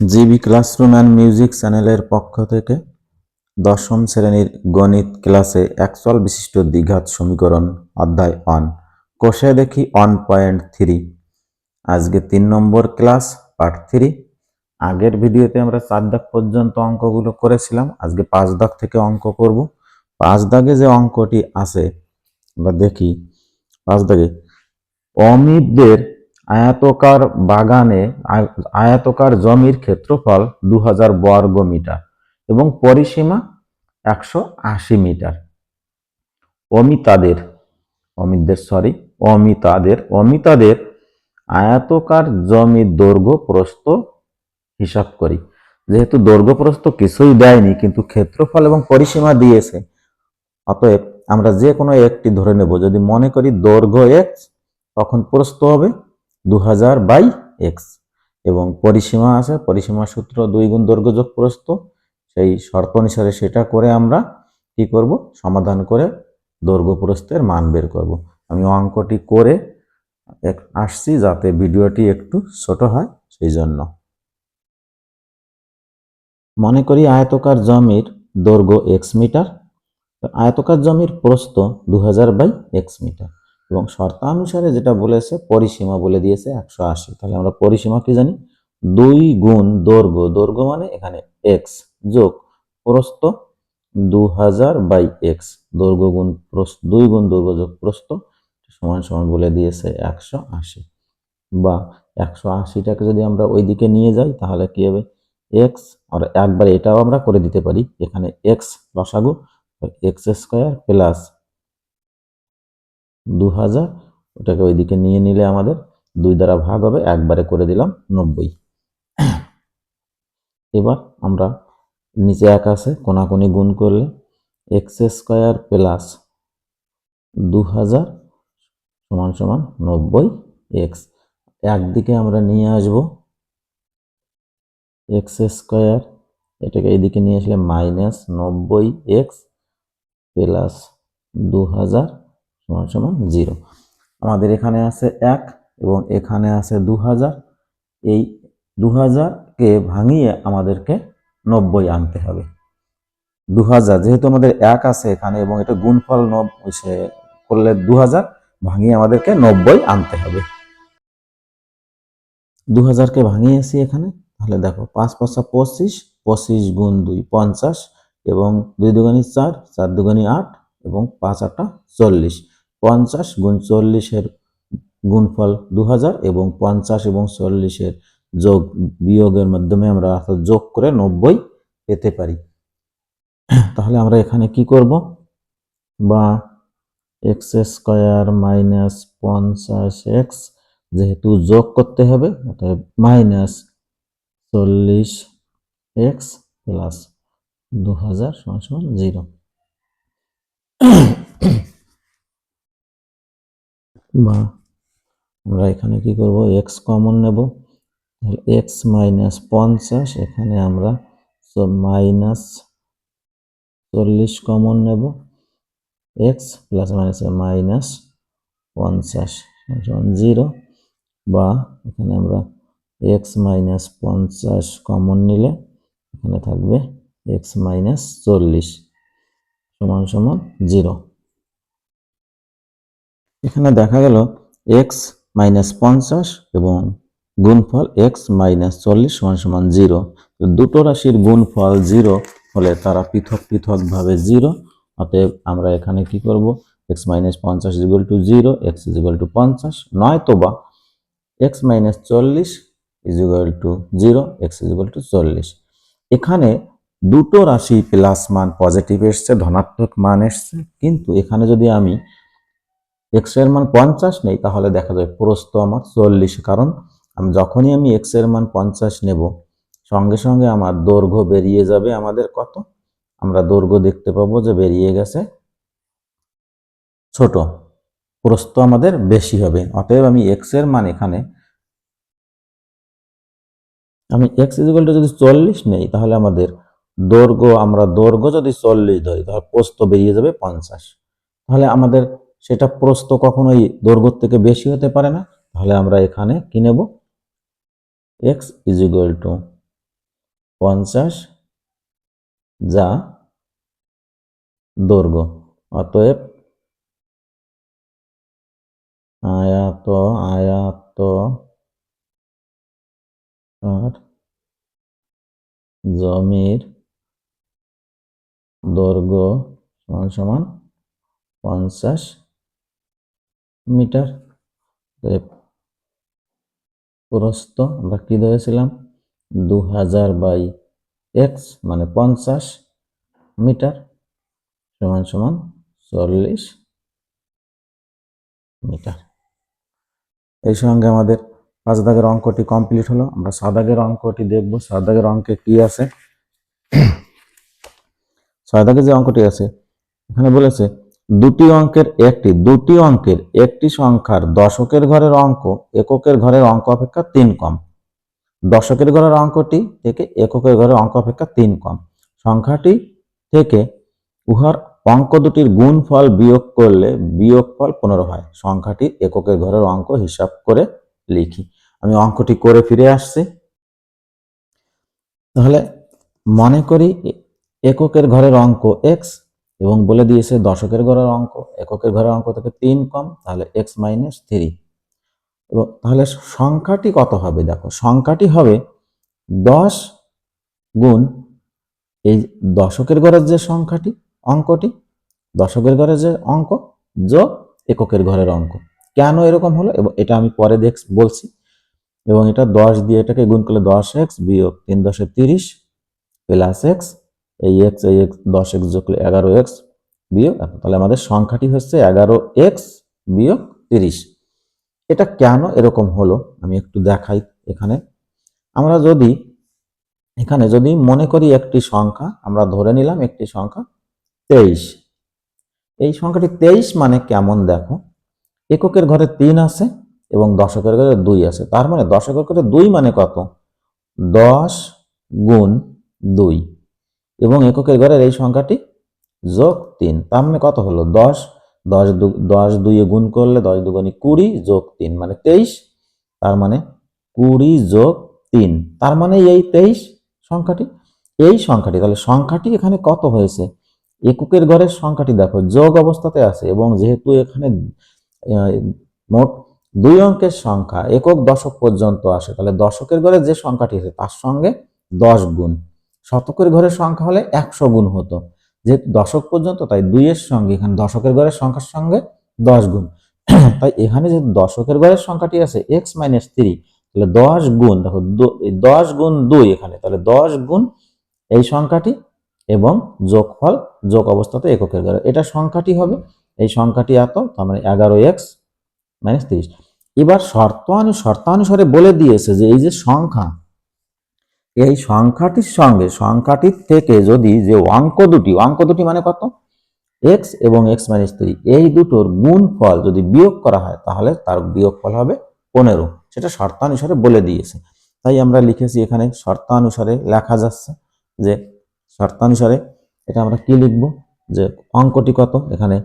GB classroom and music চ্যানেলের পক্ষ থেকে দশম শ্রেণির গণিত ক্লাসে একচল বিশিষ্ট দ্বিঘাত সমীকরণ অধ্যায় অন কোষে দেখি অন পয়েন্ট থ্রি আজকে তিন নম্বর ক্লাস পার্ট থ্রি আগের ভিডিওতে আমরা চার দাগ পর্যন্ত অঙ্কগুলো করেছিলাম। আজকে পাঁচ দাগ থেকে অঙ্ক করব। পাঁচ দাগে যে অঙ্কটি আছে, আমরা দেখি। পাঁচ দাগে অমিতদের আয়তকার বাগানে আয়াতকার জমির ক্ষেত্রফল দু হাজার বর্গ মিটার এবং পরিসীমা একশো আশি মিটার। অমিতাদের, অমিতদের সরি অমিতাদের অমিতাদের আয়াতকার জমির দৈর্ঘ্য প্রস্থ হিসাব করি। যেহেতু দৈর্ঘ্য প্রস্থ কিছুই দেয়নি, কিন্তু ক্ষেত্রফল এবং পরিসীমা দিয়েছে। অতএব আমরা যে কোনো একটি ধরে নেব। যদি মনে করি দৈর্ঘ্য এক্স তখন প্রস্থ হবে দু হাজার বাই এক্স এবং পরিসীমা আছে, পরিসীমা সূত্র দুই গুণ দৈর্ঘ্য যোগ প্রস্থ সেই শর্ত অনুসারে সেটা করে আমরা কি করব? সমাধান করে দৈর্ঘ্য প্রস্থের মান বের করব। আমি অঙ্কটি করে আসছি যাতে ভিডিওটি একটু ছোট হয়, সেই জন্য। মনে করি আয়তকার জমির দৈর্ঘ্য এক্স মিটার। আয়তকার জমির প্রস্থ দু হাজার বাই এক্স মিটার। এবং শর্তানুসারে যেটা বলেছে, পরিসীমা বলে দিয়েছে একশো আশি। তাহলে আমরা পরিসীমা কি জানি? দুই গুণ দৈর্ঘ্য। দৈর্ঘ্য মানে এখানে এক্স যোগ প্রস্থ দু হাজার বাই এক্স দৈর্ঘ্য গুণ দুই গুণ দৈর্ঘ্য যোগ প্রস্থ সমান সমান বলে দিয়েছে একশো আশি। বা একশো আশিটাকে যদি আমরা ওই দিকে নিয়ে যাই, তাহলে কি হবে? এক্স আর একবার এটাও আমরা করে দিতে পারি। এখানে এক্স লসাগু এক্স স্কোয়ার প্লাস দু হাজার ওটাকে ওইদিকে নিয়ে নিলে আমাদের দুই দ্বারা ভাগ হবে, একবারে করে দিলাম নব্বই। এবার আমরা নিচে আছে, কোনাকুনি গুণ করলে এক্স স্কোয়ার প্লাস দু হাজার সমান সমান নব্বই এক্স একদিকে আমরা নিয়ে আসব এক্স স্কোয়ার, এটাকে এইদিকে নিয়ে আসলে মাইনাস নব্বই এক্স প্লাস দু হাজার সমান সমান জিরো। আমাদের এখানে আছে এক এবং এখানে আছে দু হাজার এই দু হাজারকে ভাঙিয়ে আমাদেরকে নব্বই আনতে হবে। দু হাজার যেহেতু আমাদের এক আছে এখানে এবং এটা গুণফল নব- সে করলে দু হাজার ভাঙিয়ে আমাদেরকে নব্বই আনতে হবে। দু হাজারকে ভাঙিয়েছি এখানে, তাহলে দেখো, পাঁচ পাঁচা পঁচিশ পঁচিশ গুণ দুই পঞ্চাশ এবং দুই দুগানি চার চার দুগানি আট এবং পাঁচ আটটা চল্লিশ। পঞ্চাশ গুণ চল্লিশের গুণফল দু হাজার এবং পঞ্চাশ এবং চল্লিশের যোগ বিয়োগের মাধ্যমে আমরা অর্থাৎ যোগ করে নব্বই পেতে পারি। তাহলে আমরা এখানে কি করব? বা এক্স স্কোয়ার মাইনাস পঞ্চাশ এক্স যেহেতু যোগ করতে হবে, অতএব মাইনাস চল্লিশ এক্স প্লাস দু হাজার সমান সমান জিরো। বা আমরা এখানে কি করব? এক্স কমন নেব। তাহলে এক্স মাইনাস পঞ্চাশ, এখানে আমরা মাইনাস চল্লিশ কমন নেব। এক্স প্লাস মাইনাস মাইনাস পঞ্চাশ জিরো বা এখানে আমরা এক্স মাইনাস পঞ্চাশ কমন নিলে এখানে থাকবে এক্স মাইনাস চল্লিশ, সমান সমান জিরো এখানে দেখা গেল এক্স মাইনাস পঞ্চাশ এবং গুণফল এক্স মাইনাস চল্লিশ সমান সমান জিরো দুটো রাশির গুণফল জিরো হলে তারা পৃথক পৃথকভাবে জিরো অতএব আমরা এখানে কি করব? এক্স মাইনাস পঞ্চাশ equal to zero x equal to পঞ্চাশ। নয়তো বা এক্স মাইনাস চল্লিশ equal to zero x equal to চল্লিশ। এখানে দুটো রাশি প্লাস মান পজিটিভ এসছে, ধনাত্মক মান এসছে, কিন্তু এখানে যদি আমি এক্সের মান পঞ্চাশ নেই, তাহলে দেখা যায় প্রস্থ আমার চল্লিশ। কারণ আমি যখনই আমি এক্সের মান পঞ্চাশ নেব, সঙ্গে সঙ্গে আমার দৈর্ঘ্য বেরিয়ে যাবে আমাদের কত? আমরা দৈর্ঘ্য দেখতে পাবো যে বেরিয়ে গেছে ছোট। প্রস্থ আমাদের বেশি হবে। অতএব আমি এক্সের মান এখানে আমি এক্স ইজিক্যাল টু যদি চল্লিশ নেই, তাহলে আমাদের দৈর্ঘ্য, আমরা দৈর্ঘ্য যদি চল্লিশ ধরি, তাহলে প্রস্থ বেরিয়ে যাবে পঞ্চাশ। তাহলে আমাদের সেটা প্রস্থ কখনোই দৈর্ঘ্য থেকে বেশি হতে পারে না, তাহলে আমরা এখানে কি নেব? এক্স ইজিক্যাল টু পঞ্চাশ যা দৈর্ঘ্য। অতএব আয়াত আয়াত আর জমির দৈর্ঘ্য সমান সমান পঞ্চাশ মিটার। প্রস্থ, আমরা কি ধরেছিলাম? দু হাজার বাই এক্স মানে পঞ্চাশ মিটার সমান সমান চল্লিশ মিটার। এই সঙ্গে আমাদের পাঁচ দাগের অঙ্কটি কমপ্লিট হলো। আমরা সাত দাগের অঙ্কটি দেখব। সাত দাগের অঙ্কে কি আছে? ছয় দাগে যে অঙ্কটি আছে, এখানে বলেছে দুটি অঙ্কের একটি, দুটি অঙ্কের একটি সংখ্যার দশকের ঘরের অঙ্ক, এককের ঘরের অঙ্ক অপেক্ষা তিন কম। দশকের ঘরের অঙ্কটি থেকে এককের ঘরের অঙ্ক অপেক্ষা তিন কম। সংখ্যাটি থেকে উহার অঙ্ক দুটির গুণফল বিয়োগ করলে বিয়োগফল পনেরো হয়। সংখ্যাটি এককের ঘরের অঙ্ক হিসাব করে লিখি। আমি অঙ্কটি করে ফিরে আসছি। তাহলে মনে করি এককের ঘরের অঙ্ক এক্স এবং বলে দিয়েছে দশকের ঘরের অঙ্ক, এককের ঘরের অঙ্ক থেকে তিন কম, তাহলে এক্স মাইনাস থ্রি এবং তাহলে সংখ্যাটি কত হবে দেখো, সংখ্যাটি হবে দশ গুণ এই দশকের ঘরের যে সংখ্যাটি, অঙ্কটি, দশকের ঘরের যে অঙ্ক, যোগ এককের ঘরের অঙ্ক। কেন এরকম হলো? এবং এটা আমি পরে দেখ, বলছি। এবং এটা দশ দিয়ে এটাকে গুণ করলে দশ এক্স বিয়োগ তিন দশে তিরিশ প্লাস এক্স এই এক্স এই এক্স দশ এক্স যোগ এগারো এক্স বিয়োগ তাহলে আমাদের সংখ্যাটি হচ্ছে এগারো এক্স বিয়োগ তিরিশ। এটা কেন এরকম হলো? আমি একটু দেখাই এখানে। আমরা যদি, এখানে যদি মনে করি একটি সংখ্যা, আমরা ধরে নিলাম একটি সংখ্যা তেইশ। এই সংখ্যাটি তেইশ মানে কেমন দেখো? এককের ঘরে তিন আছে এবং দশকের ঘরে দুই আছে। তার মানে দশকের ঘরে দুই মানে কত? দশ গুণ দুই। এবং এককের ঘরের এই সংখ্যাটি যোগ তিন। তার মানে কত হলো? দশ। দশ দু, দশ দুইয়ে গুণ করলে দশ দুগুণি কুড়ি যোগ তিন মানে তেইশ। তার মানে কুড়ি যোগ তিন। তার মানে এই তেইশ সংখ্যাটি, এই সংখ্যাটি, তাহলে সংখ্যাটি এখানে কত হয়েছে? এককের ঘরের সংখ্যাটি দেখো, যোগ অবস্থাতে আছে এবং যেহেতু এখানে মোট দুই অঙ্কের সংখ্যা, একক দশক পর্যন্ত আসে, তাহলে দশকের ঘরে যে সংখ্যাটি আছে, তার সঙ্গে দশ গুণ। শতকের ঘরের সংখ্যা হলে একশো গুণ হতো। যেহেতু দশক পর্যন্ত, তাই দুইয়ের সঙ্গে, এখানে দশকের ঘরের সংখ্যার সঙ্গে দশ গুণ। তাই এখানে যে দশকের ঘরের সংখ্যাটি আছে এক্স মাইনাস থ্রি তাহলে দশ গুণ, দেখো দশ গুণ দুই এখানে, তাহলে দশ গুণ এই সংখ্যাটি এবং যোগফল, যোগ অবস্থাতে এককের ঘরে। এটা সংখ্যাটি হবে, এই সংখ্যাটি এত, তার মানে এগারো এক্স মাইনাস তিরিশ এবার শর্তানু শর্তানুসারে বলে দিয়েছে যে এই যে সংখ্যা এই সংখ্যাটির সঙ্গে, সংখ্যাটির থেকে যদি যে অঙ্ক দুটি অঙ্ক দুটি মানে কত? এক্স এবং এক্স মাইনাস থ্রি এই দুটোর গুণফল যদি বিয়োগ করা হয়, তাহলে তার বিয়োগফল হবে পনেরো। সেটা শর্তানুসারে বলে দিয়েছে। তাই আমরা লিখেছি এখানে শর্তানুসারে লেখা যাচ্ছে যে, শর্তানুসারে এটা আমরা কি লিখব? যে অঙ্কটি কত? এখানে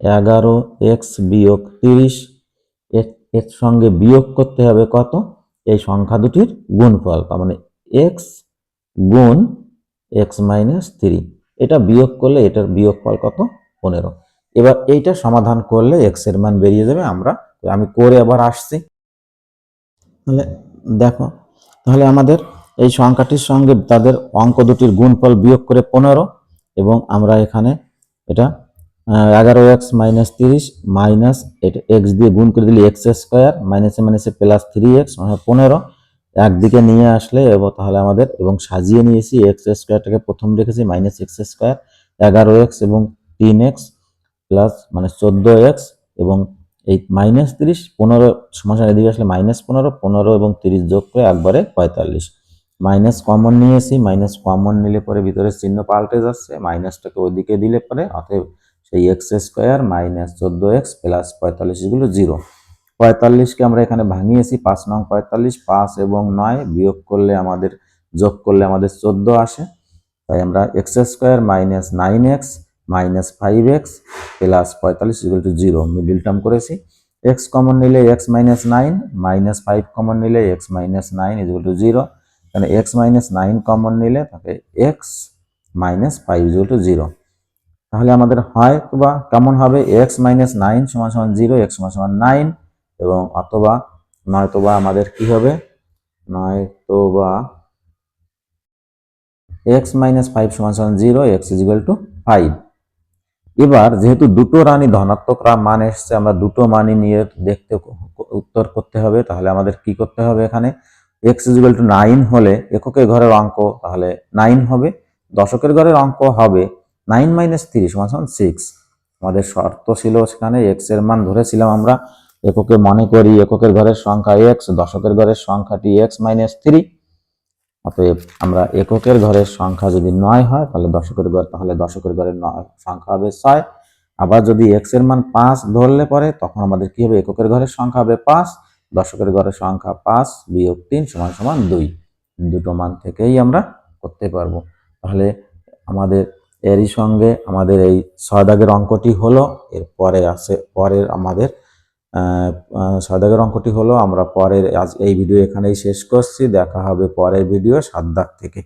এগারো এক্স বিয়োগ তিরিশ এর এর সঙ্গে বিয়োগ করতে হবে কত? এই সংখ্যা দুটির গুণফল, তার মানে এক্স গুণ এক্স মাইনাস থ্রি এটা বিয়োগ করলে এটার বিয়োগফল কত? পনেরো। এবার এইটা সমাধান করলে এক্সের মান বেরিয়ে যাবে। আমরা, আমি করে আবার আসছি। তাহলে দেখো, তাহলে আমাদের এই সংখ্যাটির সঙ্গে তাদের অঙ্ক দুটির গুণফল বিয়োগ করে পনেরো এবং আমরা এখানে এটা এগারো এক্স মাইনাস তিরিশ মাইনাস এটা এক্স দিয়ে গুণ করে দিলে এক্স স্কোয়ার মাইনাসে মাইনাসে প্লাস থ্রি এক্স পনেরো। একদিকে নিয়ে আসলে এবং তাহলে আমাদের, এবং সাজিয়ে নিয়েছি এক্স স্কোয়ারটাকে প্রথম রেখেছি মাইনাস এক্স স্কোয়ার এগারো এক্স এবং তিন এক্স প্লাস মানে চোদ্দ এক্স এবং এই মাইনাস তিরিশ, পনেরো সমস্যা এদিকে আসলে মাইনাস পনেরো পনেরো এবং তিরিশ যোগ করে একবারে পঁয়তাল্লিশ। মাইনাস কমন নিয়েছি মাইনাস কমন নিলে পরে ভিতরে চিহ্ন পাল্টে যাচ্ছে মাইনাসটাকে ওইদিকে দিলে পরে, অতএব সেই এক্স স্কোয়ার মাইনাস চোদ্দ এক্স প্লাস পঁয়তাল্লিশ এগুলো জিরো পঁয়তাল্লিশকে আমরা এখানে ভাঙিয়েছি, পাঁচ নং পঁয়তাল্লিশ, পাঁচ এবং নয় বিয়োগ করলে আমাদের, যোগ করলে আমাদের চোদ্দ আসে। তাই আমরা x square minus nine x minus five x plus পঁয়তাল্লিশ equal to zero middle term করেছি। এক্স কমন নিলে x minus nine, minus five common নিলে x minus nine equal to zero. এখানে এক্স মাইনাস নাইন কমন নিলে তাকে x minus five equal to zero. তাহলে আমাদের হয় বা কেমন হবে এক্স মাইনাস নাইন সমান সমান জিরো, এক্স সমান সমান নাইন এবং অথবা নয়তোবা আমাদের কি হবে? নয়তোবা এক্স মাইনাস ফাইভ সমান সমান zero x equal to five এবার যেহেতু দুটো রানী ধনাত্মক মান এসছে, আমরা দুটো মানই নিয়ে দেখতে উত্তর করতে হবে। তাহলে আমাদের কি করতে হবে এখানে? এক্স ইজিক্যাল টু নাইন হলে এককের ঘরের অঙ্ক তাহলে নাইন হবে। দশকের ঘরের অঙ্ক হবে নাইন মাইনাস থ্রি সমান সমান সিক্স আমাদের শর্ত ছিল সেখানে এক্সের মান ধরেছিলাম আমরা এককে মনে করি এককের ঘরের সংখ্যা এক্স দশকের ঘরের সংখ্যাটি এক্স মাইনাস থ্রি অতএব আমরা এককের ঘরের সংখ্যা যদি নয় হয়, তাহলে দশকের ঘর, তাহলে দশকের ঘরের নয় সংখ্যা হবে ছয়। আবার যদি এক্সের মান পাঁচ ধরলে পরে, তখন আমাদের কি হবে? এককের ঘরের সংখ্যা হবে পাঁচ, দশকের ঘরের সংখ্যা পাঁচ বিয়োগ তিন সমান সমান দুই। দুটো মান থেকেই আমরা করতে পারব। তাহলে আমাদের এরই সঙ্গে আমাদের এই ছয় দাগের অঙ্কটি হলো, এরপরে আছে, পরের আমাদের আহ, আহ, ছয় দাগের অঙ্কটি হলো আমরা পরের আজ এই ভিডিও এখানেই শেষ করছি দেখা হবে পরের ভিডিও সাদ্দাক থেকে।